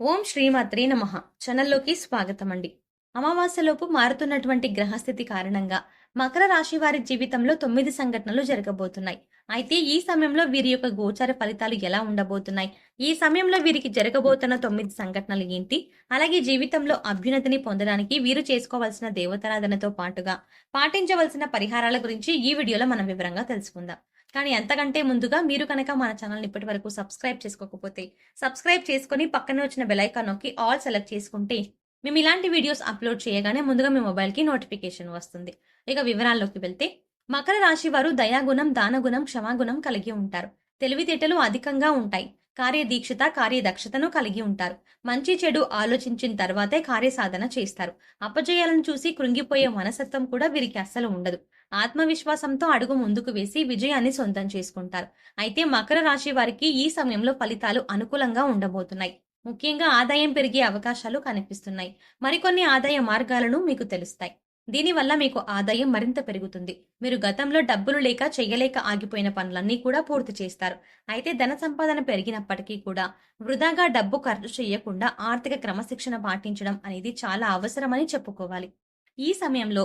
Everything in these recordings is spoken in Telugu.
ఓం శ్రీమాత్రే నమ. ఛానల్లోకి స్వాగతం అండి అమావాస్యలోపు మారుతున్నటువంటి గ్రహస్థితి కారణంగా మకర రాశి వారి జీవితంలో తొమ్మిది సంఘటనలు జరగబోతున్నాయి. అయితే ఈ సమయంలో వీరి యొక్క గోచార ఫలితాలు ఎలా ఉండబోతున్నాయి? ఈ సమయంలో వీరికి జరగబోతున్న తొమ్మిది సంఘటనలు ఏంటి? అలాగే జీవితంలో అభ్యున్నతిని పొందడానికి వీరు చేసుకోవాల్సిన దేవతారాధనతో పాటుగా పాటించవలసిన పరిహారాల గురించి ఈ వీడియోలో మనం వివరంగా తెలుసుకుందాం. కానీ ఎంతకంటే ముందుగా మీరు కనుక మన ఛానల్ ఇప్పటి వరకు సబ్స్క్రైబ్ చేసుకోకపోతే సబ్స్క్రైబ్ చేసుకుని పక్కనే వచ్చిన బెలైకాన్ నొక్కి ఆల్ సెలెక్ట్ చేసుకుంటే మేము ఇలాంటి వీడియోస్ అప్లోడ్ చేయగానే ముందుగా మీ మొబైల్కి నోటిఫికేషన్ వస్తుంది. ఇక వివరాల్లోకి వెళ్తే మకర రాశి వారు దయాగుణం దానగుణం క్షమాగుణం కలిగి ఉంటారు. తెలివితేటలు అధికంగా ఉంటాయి. కార్యదీక్షత కార్యదక్షతను కలిగి ఉంటారు. మంచి చెడు ఆలోచించిన తర్వాతే కార్యసాధన చేస్తారు. అపజయాలను చూసి కృంగిపోయే మనసత్వం కూడా వీరికి అస్సలు ఉండదు. ఆత్మవిశ్వాసంతో అడుగు ముందుకు వేసి విజయాన్ని సొంతం చేసుకుంటారు. అయితే మకర రాశి వారికి ఈ సమయంలో ఫలితాలు అనుకూలంగా ఉండబోతున్నాయి. ముఖ్యంగా ఆదాయం పెరిగే అవకాశాలు కనిపిస్తున్నాయి. మరికొన్ని ఆదాయ మార్గాలను మీకు తెలుస్తాయి. దీనివల్ల మీకు ఆదాయం మరింత పెరుగుతుంది. మీరు గతంలో డబ్బులు లేక చేయలేక ఆగిపోయిన పనులన్నీ కూడా పూర్తి చేస్తారు. అయితే ధన సంపాదన పెరిగినప్పటికీ కూడా వృధాగా డబ్బు ఖర్చు చేయకుండా ఆర్థిక క్రమశిక్షణ పాటించడం అనేది చాలా అవసరమని చెప్పుకోవాలి. ఈ సమయంలో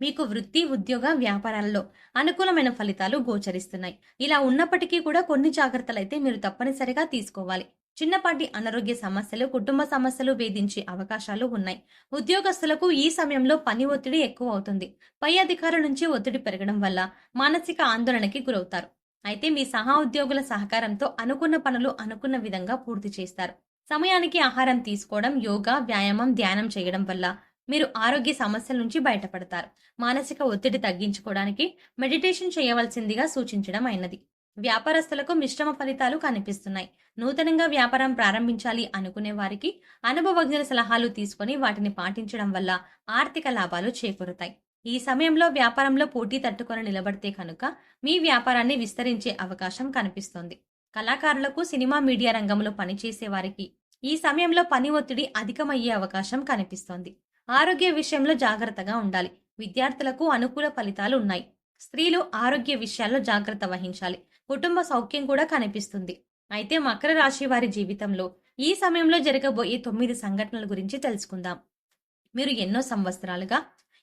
మీకు వృత్తి ఉద్యోగ వ్యాపారాల్లో అనుకూలమైన ఫలితాలు గోచరిస్తున్నాయి. ఇలా ఉన్నప్పటికీ కూడా కొన్ని జాగ్రత్తలు అయితే మీరు తప్పనిసరిగా తీసుకోవాలి. చిన్నపాటి అనారోగ్య సమస్యలు కుటుంబ సమస్యలు వేధించే అవకాశాలు ఉన్నాయి. ఉద్యోగస్తులకు ఈ సమయంలో పని ఒత్తిడి ఎక్కువ అవుతుంది పై అధికారుల నుంచి ఒత్తిడి పెరగడం వల్ల మానసిక ఆందోళనకి గురవుతారు. అయితే మీ సహా ఉద్యోగుల సహకారంతో అనుకున్న పనులు అనుకున్న విధంగా పూర్తి చేస్తారు. సమయానికి ఆహారం తీసుకోవడం యోగా వ్యాయామం ధ్యానం చేయడం వల్ల మీరు ఆరోగ్య సమస్యల నుంచి బయటపడతారు. మానసిక ఒత్తిడి తగ్గించుకోవడానికి మెడిటేషన్ చేయవలసిందిగా సూచించడం అయినది. వ్యాపారస్తులకు మిశ్రమ ఫలితాలు కనిపిస్తున్నాయి. నూతనంగా వ్యాపారం ప్రారంభించాలి అనుకునే వారికి అనుభవజ్ఞుల సలహాలు తీసుకొని వాటిని పాటించడం వల్ల ఆర్థిక లాభాలు చేకూరుతాయి. ఈ సమయంలో వ్యాపారంలో పోటీ తట్టుకొని నిలబడితే కనుక మీ వ్యాపారాన్ని విస్తరించే అవకాశం కనిపిస్తోంది. కళాకారులకు సినిమా మీడియా రంగంలో పనిచేసే వారికి ఈ సమయంలో పని ఒత్తిడి అధికమయ్యే అవకాశం కనిపిస్తోంది. ఆరోగ్య విషయంలో జాగ్రత్తగా ఉండాలి. విద్యార్థులకు అనుకూల ఫలితాలు ఉన్నాయి. స్త్రీలు ఆరోగ్య విషయాల్లో జాగ్రత్త వహించాలి. కుటుంబ సౌఖ్యం కూడా కనిపిస్తుంది. అయితే మకర రాశి వారి జీవితంలో ఈ సమయంలో జరగబోయే తొమ్మిది సంఘటనల గురించి తెలుసుకుందాం. మీరు ఎన్నో సంవత్సరాలుగా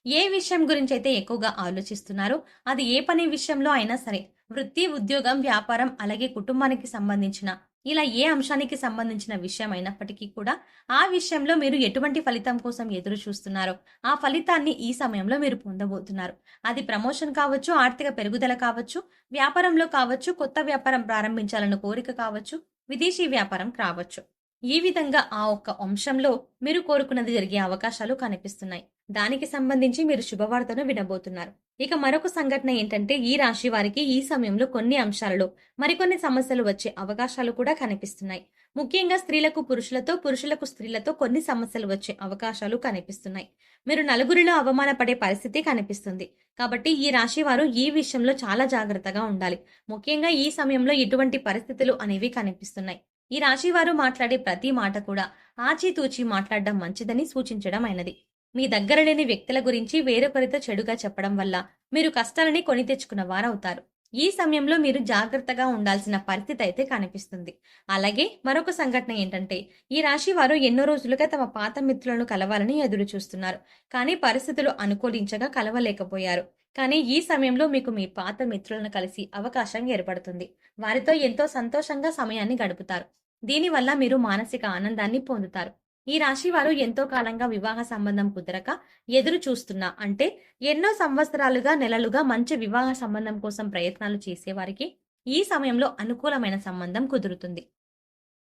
ఏ విషయం గురించి అయితే ఎక్కువగా ఆలోచిస్తున్నారో అది ఏ పని విషయంలో అయినా సరే వృత్తి ఉద్యోగం వ్యాపారం అలాగే కుటుంబానికి సంబంధించిన ఇలా ఏ అంశానికి సంబంధించిన విషయం అయినప్పటికీ కూడా ఆ విషయంలో మీరు ఎటువంటి ఫలితం కోసం ఎదురు చూస్తున్నారో ఆ ఫలితాన్ని ఈ సమయంలో మీరు పొందబోతున్నారు. అది ప్రమోషన్ కావచ్చు ఆర్థిక పెరుగుదల కావచ్చు వ్యాపారంలో కావచ్చు కొత్త వ్యాపారం ప్రారంభించాలన్న కోరిక కావచ్చు విదేశీ వ్యాపారం కావచ్చు. ఈ విధంగా ఆ ఒక్క అంశంలో మీరు కోరుకున్నది జరిగే అవకాశాలు కనిపిస్తున్నాయి. దానికి సంబంధించి మీరు శుభవార్తను వినబోతున్నారు. ఇక మరొక సంఘటన ఏంటంటే ఈ రాశి వారికి ఈ సమయంలో కొన్ని అంశాలలో మరికొన్ని సమస్యలు వచ్చే అవకాశాలు కూడా కనిపిస్తున్నాయి. ముఖ్యంగా స్త్రీలకు పురుషులతో పురుషులకు స్త్రీలతో కొన్ని సమస్యలు వచ్చే అవకాశాలు కనిపిస్తున్నాయి. మీరు నలుగురిలో అవమానపడే పరిస్థితి కనిపిస్తుంది. కాబట్టి ఈ రాశి వారు ఈ విషయంలో చాలా జాగ్రత్తగా ఉండాలి. ముఖ్యంగా ఈ సమయంలో ఇటువంటి పరిస్థితులు అనేవి కనిపిస్తున్నాయి. ఈ రాశి వారు మాట్లాడే ప్రతి మాట కూడా ఆచితూచి మాట్లాడడం మంచిదని సూచించడం అయినది. మీ దగ్గర లేని వ్యక్తుల గురించి వేరొకరితో చెడుగా చెప్పడం వల్ల మీరు కష్టాలని కొని తెచ్చుకున్న వారవుతారు. ఈ సమయంలో మీరు జాగ్రత్తగా ఉండాల్సిన పరిస్థితి అయితే కనిపిస్తుంది. అలాగే మరొక సంఘటన ఏంటంటే ఈ రాశి వారు ఎన్నో రోజులుగా తమ పాత మిత్రులను కలవాలని ఎదురు చూస్తున్నారు కానీ పరిస్థితులు అనుకూలించగా కలవలేకపోయారు. కానీ ఈ సమయంలో మీకు మీ పాత మిత్రులను కలిసి అవకాశం ఏర్పడుతుంది. వారితో ఎంతో సంతోషంగా సమయాన్ని గడుపుతారు. దీనివల్ల మీరు మానసిక ఆనందాన్ని పొందుతారు. ఈ రాశి వారు ఎంతో కాలంగా వివాహ సంబంధం కుదరక ఎదురు చూస్తున్నా అంటే ఎన్నో సంవత్సరాలుగా నెలలుగా మంచి వివాహ సంబంధం కోసం ప్రయత్నాలు చేసేవారికి ఈ సమయంలో అనుకూలమైన సంబంధం కుదురుతుంది.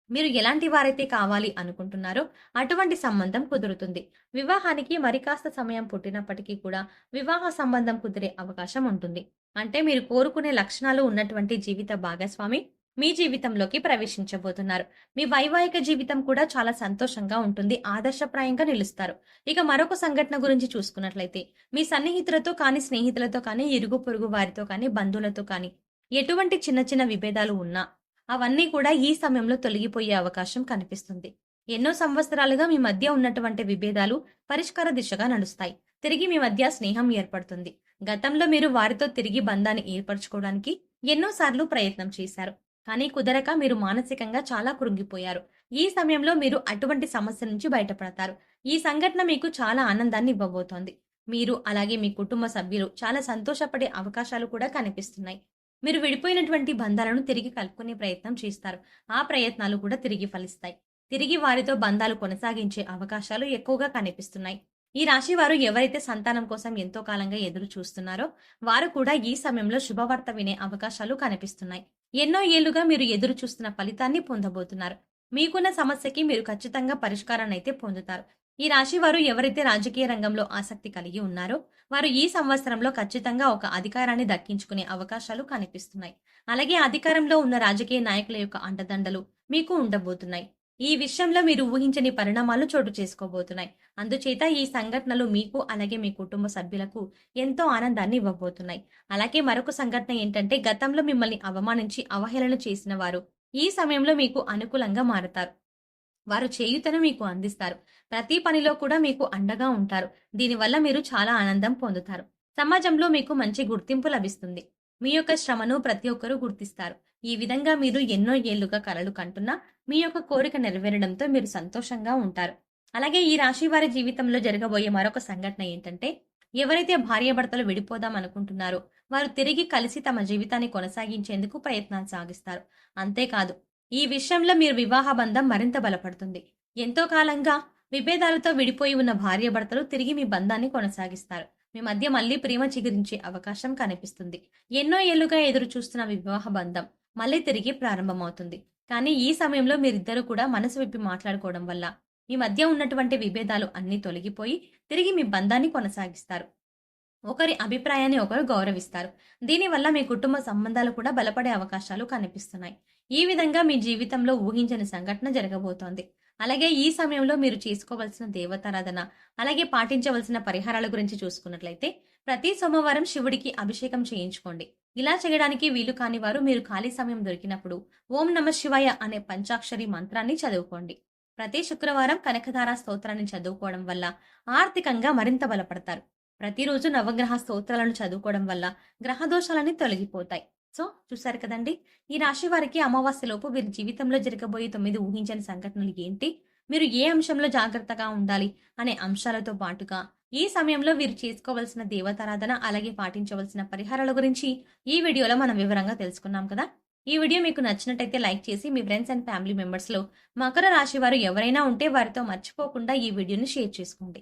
మీరు ఎలాంటి వారైతే కావాలి అనుకుంటున్నారో అటువంటి సంబంధం కుదురుతుంది. వివాహానికి మరి కాస్త సమయం పుట్టినప్పటికీ కూడా వివాహ సంబంధం కుదిరే అవకాశం ఉంటుంది. అంటే మీరు కోరుకునే లక్షణాలు ఉన్నటువంటి జీవిత భాగస్వామి మీ జీవితంలోకి ప్రవేశించబోతున్నారు. మీ వైవాహిక జీవితం కూడా చాలా సంతోషంగా ఉంటుంది. ఆదర్శప్రాయంగా నిలుస్తారు. ఇక మరొక సంఘటన గురించి చూసుకున్నట్లయితే మీ సన్నిహితులతో కానీ స్నేహితులతో కానీ ఇరుగు పొరుగు వారితో కానీ బంధువులతో కానీ ఎటువంటి చిన్న చిన్న విభేదాలు ఉన్నా అవన్నీ కూడా ఈ సమయంలో తొలగిపోయే అవకాశం కనిపిస్తుంది. ఎన్నో సంవత్సరాలుగా మీ మధ్య ఉన్నటువంటి విభేదాలు పరిష్కార దిశగా నడుస్తాయి. తిరిగి మీ మధ్య స్నేహం ఏర్పడుతుంది. గతంలో మీరు వారితో తిరిగి బంధాన్ని ఏర్పరచుకోవడానికి ఎన్నోసార్లు ప్రయత్నం చేశారు. కానీ కుదరక మీరు మానసికంగా చాలా కృంగిపోయారు. ఈ సమయంలో మీరు అటువంటి సమస్య నుంచి బయటపడతారు. ఈ సంఘటన మీకు చాలా ఆనందాన్ని ఇవ్వబోతోంది. మీరు అలాగే మీ కుటుంబ సభ్యులు చాలా సంతోషపడే అవకాశాలు కూడా కనిపిస్తున్నాయి. మీరు విడిపోయినటువంటి బంధాలను తిరిగి కలుపుకునే ప్రయత్నం చేస్తారు. ఆ ప్రయత్నాలు కూడా తిరిగి ఫలిస్తాయి. తిరిగి వారితో బంధాలు కొనసాగించే అవకాశాలు ఎక్కువగా కనిపిస్తున్నాయి. ఈ రాశి వారు ఎవరైతే సంతానం కోసం ఎంతో కాలంగా ఎదురు చూస్తున్నారో వారు కూడా ఈ సమయంలో శుభవార్త వినే అవకాశాలు కనిపిస్తున్నాయి. ఎన్నో ఏళ్ళుగా మీరు ఎదురు చూస్తున్న ఫలితాన్ని పొందబోతున్నారు. మీకున్న సమస్యకి మీరు ఖచ్చితంగా పరిష్కారాన్ని అయితే పొందుతారు. ఈ రాశి వారు ఎవరైతే రాజకీయ రంగంలో ఆసక్తి కలిగి ఉన్నారో వారు ఈ సంవత్సరంలో ఖచ్చితంగా ఒక అధికారాన్ని దక్కించుకునే అవకాశాలు కనిపిస్తున్నాయి. అలాగే అధికారంలో ఉన్న రాజకీయ నాయకుల యొక్క అండదండలు మీకు ఉండబోతున్నాయి. ఈ విషయంలో మీరు ఊహించని పరిణామాలు చోటు చేసుకోబోతున్నాయి. అందుచేత ఈ సంఘటనలు మీకు అలాగే మీ కుటుంబ సభ్యులకు ఎంతో ఆనందాన్ని ఇవ్వబోతున్నాయి. అలాగే మరొక సంఘటన ఏంటంటే గతంలో మిమ్మల్ని అవమానించి అవహేళన చేసిన వారు ఈ సమయంలో మీకు అనుకూలంగా మారతారు. వారు చేయుతను మీకు అందిస్తారు. ప్రతి పనిలో కూడా మీకు అండగా ఉంటారు. దీనివల్ల మీరు చాలా ఆనందం పొందుతారు. సమాజంలో మీకు మంచి గుర్తింపు లభిస్తుంది. మీ యొక్క శ్రమను ప్రతి ఒక్కరూ గుర్తిస్తారు. ఈ విధంగా మీరు ఎన్నో ఏళ్ళుగా కలలు కంటున్నా మీ యొక్క కోరిక నెరవేరడంతో మీరు సంతోషంగా ఉంటారు. అలాగే ఈ రాశి వారి జీవితంలో జరగబోయే మరొక సంఘటన ఏంటంటే ఎవరైతే భార్యాభర్తలు విడిపోదాం అనుకుంటున్నారో వారు తిరిగి కలిసి తమ జీవితాన్ని కొనసాగించేందుకు ప్రయత్నాలు సాగిస్తారు. అంతేకాదు ఈ విషయంలో మీరు వివాహ బంధం మరింత బలపడుతుంది. ఎంతో కాలంగా విభేదాలతో విడిపోయి ఉన్న భార్యాభర్తలు తిరిగి మీ బంధాన్ని కొనసాగిస్తారు. మీ మధ్య మళ్ళీ ప్రేమ చిగురించే అవకాశం కనిపిస్తుంది. ఎన్నో ఏళ్ళుగా ఎదురు చూస్తున్న వివాహ బంధం మళ్ళీ తిరిగి ప్రారంభమవుతుంది. కానీ ఈ సమయంలో మీరిద్దరూ కూడా మనసు విప్పి మాట్లాడుకోవడం వల్ల మీ మధ్య ఉన్నటువంటి విభేదాలు అన్నీ తొలగిపోయి తిరిగి మీ బంధాన్ని కొనసాగిస్తారు. ఒకరి అభిప్రాయాన్ని ఒకరు గౌరవిస్తారు. దీనివల్ల మీ కుటుంబ సంబంధాలు కూడా బలపడే అవకాశాలు కనిపిస్తున్నాయి. ఈ విధంగా మీ జీవితంలో ఊహించని సంఘటన జరగబోతోంది. అలాగే ఈ సమయంలో మీరు చేసుకోవలసిన దేవతారాధన అలాగే పాటించవలసిన పరిహారాల గురించి చూసుకున్నట్లయితే ప్రతి సోమవారం శివుడికి అభిషేకం చేయించుకోండి. ఇలా చేయడానికి వీలు కాని వారు మీరు ఖాళీ సమయం దొరికినప్పుడు ఓం నమ శివాయ అనే పంచాక్షరి మంత్రాన్ని చదువుకోండి. ప్రతి శుక్రవారం కనకధార స్తోత్రాన్ని చదువుకోవడం వల్ల ఆర్థికంగా మరింత బలపడతారు. ప్రతిరోజు నవగ్రహ స్తోత్రాలను చదువుకోవడం వల్ల గ్రహ తొలగిపోతాయి. సో చూసారు కదండి ఈ రాశి వారికి అమావాస్యలోపు వీరి జీవితంలో జరగబోయే తొమ్మిది ఊహించని సంఘటనలు ఏంటి? మీరు ఏ అంశంలో జాగ్రత్తగా ఉండాలి అనే అంశాలతో పాటుగా ఈ సమయంలో వీరు చేసుకోవలసిన దేవతారాధన అలాగే పాటించవలసిన పరిహారాల గురించి ఈ వీడియోలో మనం వివరంగా తెలుసుకున్నాం కదా. ఈ వీడియో మీకు నచ్చినట్టయితే లైక్ చేసి మీ ఫ్రెండ్స్ అండ్ ఫ్యామిలీ మెంబర్స్లో మకర రాశి వారు ఎవరైనా ఉంటే వారితో మర్చిపోకుండా ఈ వీడియోని షేర్ చేసుకోండి.